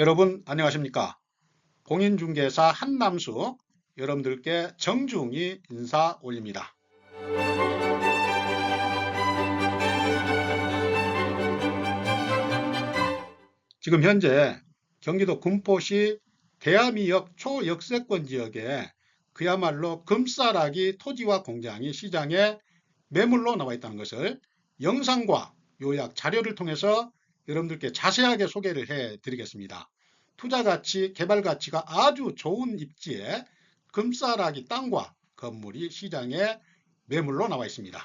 여러분 안녕하십니까? 공인중개사 한남수 여러분들께 정중히 인사 올립니다. 지금 현재 경기도 군포시 대암이역 초역세권 지역에 그야말로 금싸라기 토지와 공장이 시장에 매물로 나와 있다는 것을 영상과 요약 자료를 통해서 여러분들께 자세하게 소개를 해 드리겠습니다. 투자 가치, 개발 가치가 아주 좋은 입지에 금싸라기 땅과 건물이 시장에 매물로 나와 있습니다.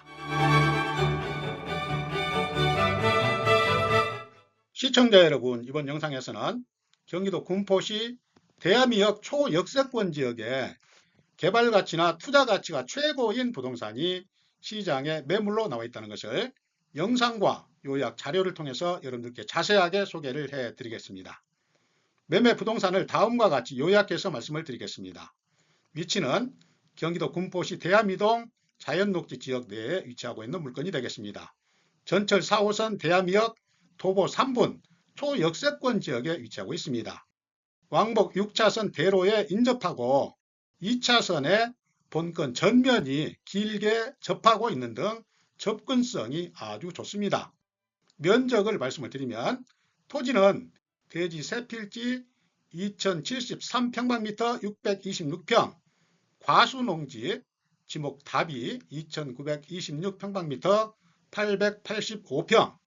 시청자 여러분, 이번 영상에서는 경기도 군포시 대암이역 초역세권 지역에 개발 가치나 투자 가치가 최고인 부동산이 시장에 매물로 나와 있다는 것을 영상과 요약 자료를 통해서 여러분들께 자세하게 소개를 해 드리겠습니다. 매매 부동산을 다음과 같이 요약해서 말씀을 드리겠습니다. 위치는 경기도 군포시 대암이동 자연녹지 지역 내에 위치하고 있는 물건이 되겠습니다. 전철 4호선 대암이역 도보 3분 초역세권 지역에 위치하고 있습니다. 왕복 6차선 대로에 인접하고 2차선에 본건 전면이 길게 접하고 있는 등 접근성이 아주 좋습니다. 면적을 말씀을 드리면 토지는 대지 세필지 2073평방미터 626평, 과수농지 지목 답이 2926평방미터 885평,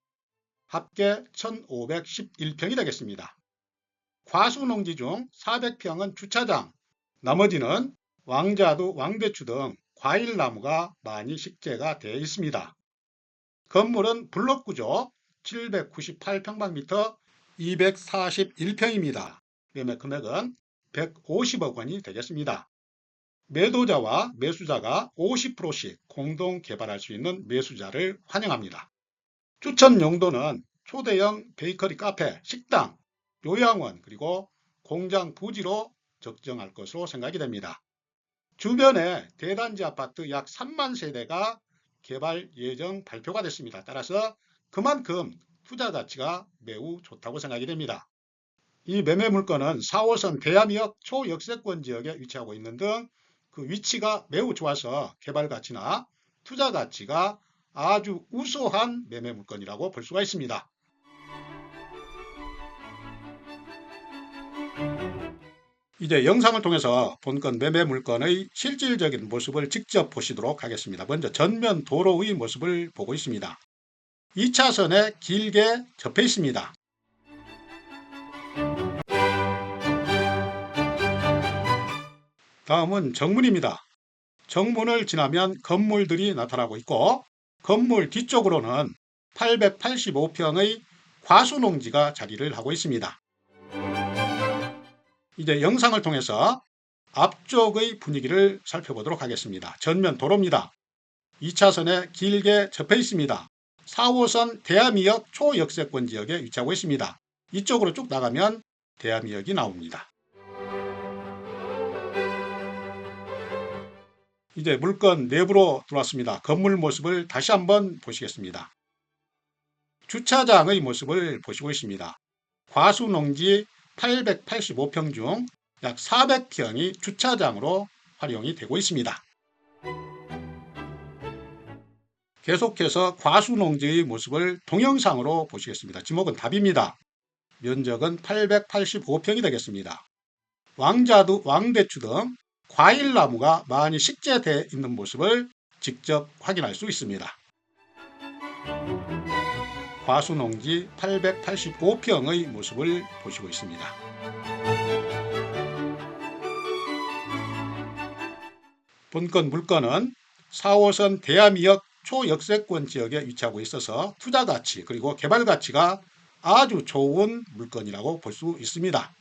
합계 1511평이 되겠습니다. 과수농지 중 400평은 주차장, 나머지는 왕자두, 왕대추 등 과일나무가 많이 식재가 되어 있습니다. 건물은 블록구조 798평방미터 241평입니다. 매매 금액은 150억 원이 되겠습니다. 매도자와 매수자가 50%씩 공동 개발할 수 있는 매수자를 환영합니다. 추천 용도는 초대형 베이커리 카페, 식당, 요양원 그리고 공장 부지로 적정할 것으로 생각이 됩니다. 주변에 대단지 아파트 약 3만 세대가 개발 예정 발표가 됐습니다. 따라서 그만큼 투자 가치가 매우 좋다고 생각이 됩니다. 이 매매 물건은 4호선 대암역 초역세권 지역에 위치하고 있는 등 그 위치가 매우 좋아서 개발 가치나 투자 가치가 아주 우수한 매매 물건이라고 볼 수가 있습니다. 이제 영상을 통해서 본건 매매 물건의 실질적인 모습을 직접 보시도록 하겠습니다. 먼저 전면 도로의 모습을 보고 있습니다. 2차선에 길게 접해 있습니다. 다음은 정문입니다. 정문을 지나면 건물들이 나타나고 있고 건물 뒤쪽으로는 885평의 과수농지가 자리를 하고 있습니다. 이제 영상을 통해서 앞쪽의 분위기를 살펴보도록 하겠습니다. 전면 도로입니다. 2차선에 길게 접해 있습니다. 4호선 대암이역 초역세권 지역에 위치하고 있습니다. 이쪽으로 쭉 나가면 대암이역이 나옵니다. 이제 물건 내부로 들어왔습니다. 건물 모습을 다시 한번 보시겠습니다. 주차장의 모습을 보시고 있습니다. 과수농지 885평 중 약 400평이 주차장으로 활용이 되고 있습니다. 계속해서 과수농지의 모습을 동영상으로 보시겠습니다. 지목은 답입니다. 면적은 885평이 되겠습니다. 왕자두, 왕대추 등 과일나무가 많이 식재되어 있는 모습을 직접 확인할 수 있습니다. 과수농지 885평의 모습을 보시고 있습니다. 본건 물건은 4호선 대암이역 초역세권 지역에 위치하고 있어서 투자 가치 그리고 개발 가치가 아주 좋은 물건이라고 볼 수 있습니다.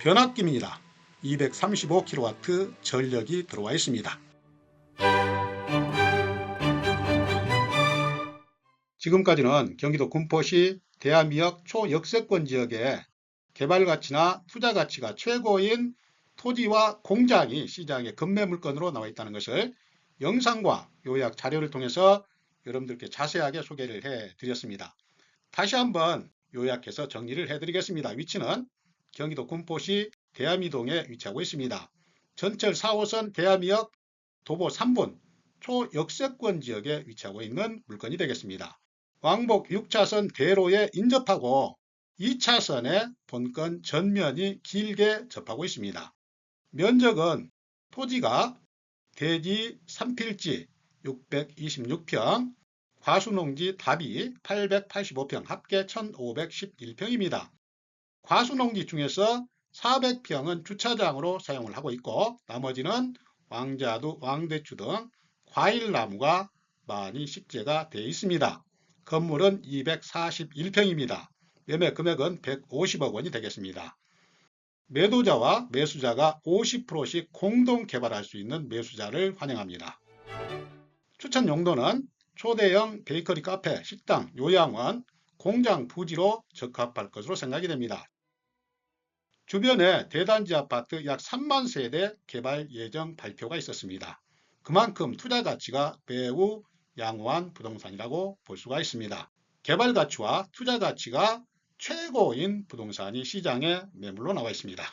변압기입니다. 235kW 전력이 들어와 있습니다. 지금까지는 경기도 군포시 대암이역 초역세권 지역에 개발 가치나 투자 가치가 최고인 토지와 공장이 시장에 급매 물건으로 나와 있다는 것을 영상과 요약 자료를 통해서 여러분들께 자세하게 소개를 해 드렸습니다. 다시 한번 요약해서 정리를 해 드리겠습니다. 위치는 경기도 군포시 대암이동에 위치하고 있습니다. 전철 4호선 대암이역 도보 3분 초역세권 지역에 위치하고 있는 물건이 되겠습니다. 왕복 6차선 대로에 인접하고 2차선의 본건 전면이 길게 접하고 있습니다. 면적은 토지가 대지 3필지 626평, 과수농지 답이 885평, 합계 1511평입니다. 과수농지 중에서 400평은 주차장으로 사용을 하고 있고 나머지는 왕자두, 왕대추 등 과일나무가 많이 식재가 되어 있습니다. 건물은 241평입니다. 매매 금액은 150억 원이 되겠습니다. 매도자와 매수자가 50%씩 공동 개발할 수 있는 매수자를 환영합니다. 추천 용도는 초대형 베이커리 카페, 식당, 요양원, 공장 부지로 적합할 것으로 생각이 됩니다. 주변에 대단지 아파트 약 3만 세대 개발 예정 발표가 있었습니다. 그만큼 투자 가치가 매우 양호한 부동산이라고 볼 수가 있습니다. 개발 가치와 투자 가치가 최고인 부동산이 시장에 매물로 나와 있습니다.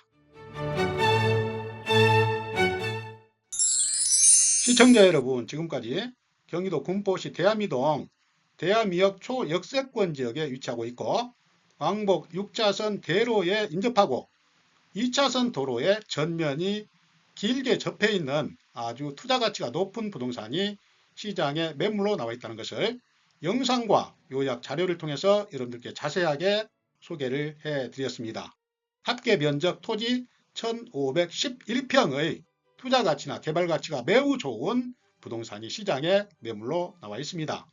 시청자 여러분, 지금까지 경기도 군포시 대암이동 대암이역 초역세권 지역에 위치하고 있고 왕복 6차선 대로에 인접하고 2차선 도로의 전면이 길게 접해 있는 아주 투자 가치가 높은 부동산이 시장에 매물로 나와 있다는 것을 영상과 요약 자료를 통해서 여러분들께 자세하게 소개를 해 드렸습니다. 합계 면적 토지 1511평의 투자 가치나 개발 가치가 매우 좋은 부동산이 시장에 매물로 나와 있습니다.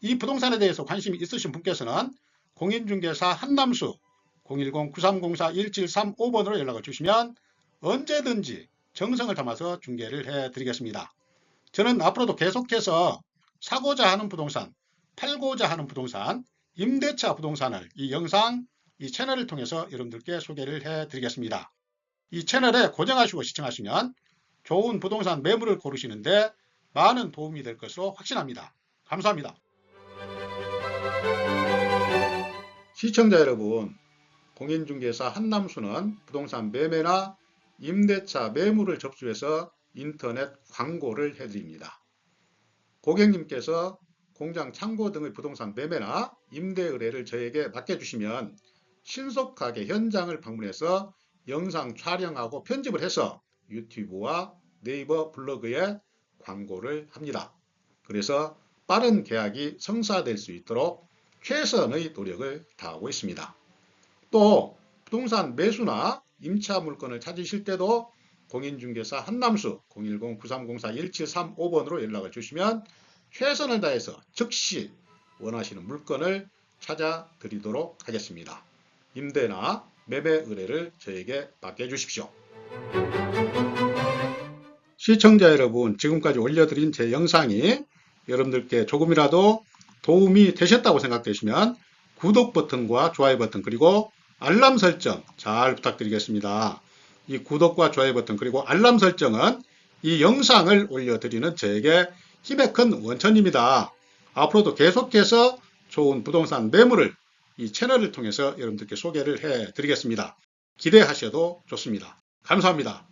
이 부동산에 대해서 관심이 있으신 분께서는 공인중개사 한남수 010-9304-1735번으로 연락을 주시면 언제든지 정성을 담아서 중개를 해 드리겠습니다. 저는 앞으로도 계속해서 사고자 하는 부동산, 팔고자 하는 부동산, 임대차 부동산을 이 영상, 이 채널을 통해서 여러분들께 소개를 해 드리겠습니다. 이 채널에 고정하시고 시청하시면 좋은 부동산 매물을 고르시는데 많은 도움이 될 것으로 확신합니다. 감사합니다. 시청자 여러분, 공인중개사 한남수는 부동산 매매나 임대차 매물을 접수해서 인터넷 광고를 해드립니다. 고객님께서 공장 창고 등의 부동산 매매나 임대 의뢰를 저에게 맡겨주시면 신속하게 현장을 방문해서 영상 촬영하고 편집을 해서 유튜브와 네이버 블로그에 광고를 합니다. 그래서 빠른 계약이 성사될 수 있도록 최선의 노력을 다하고 있습니다. 또 부동산 매수나 임차 물건을 찾으실 때도 공인중개사 한남수 010-9304-1735번으로 연락을 주시면 최선을 다해서 즉시 원하시는 물건을 찾아 드리도록 하겠습니다. 임대나 매매 의뢰를 저에게 맡겨주십시오. 시청자 여러분, 지금까지 올려드린 제 영상이 여러분들께 조금이라도 도움이 되셨다고 생각되시면 구독 버튼과 좋아요 버튼 그리고 알람 설정 잘 부탁드리겠습니다. 이 구독과 좋아요 버튼 그리고 알람 설정은 이 영상을 올려드리는 저에게 힘의 큰 원천입니다. 앞으로도 계속해서 좋은 부동산 매물을 이 채널을 통해서 여러분들께 소개를 해 드리겠습니다. 기대하셔도 좋습니다. 감사합니다.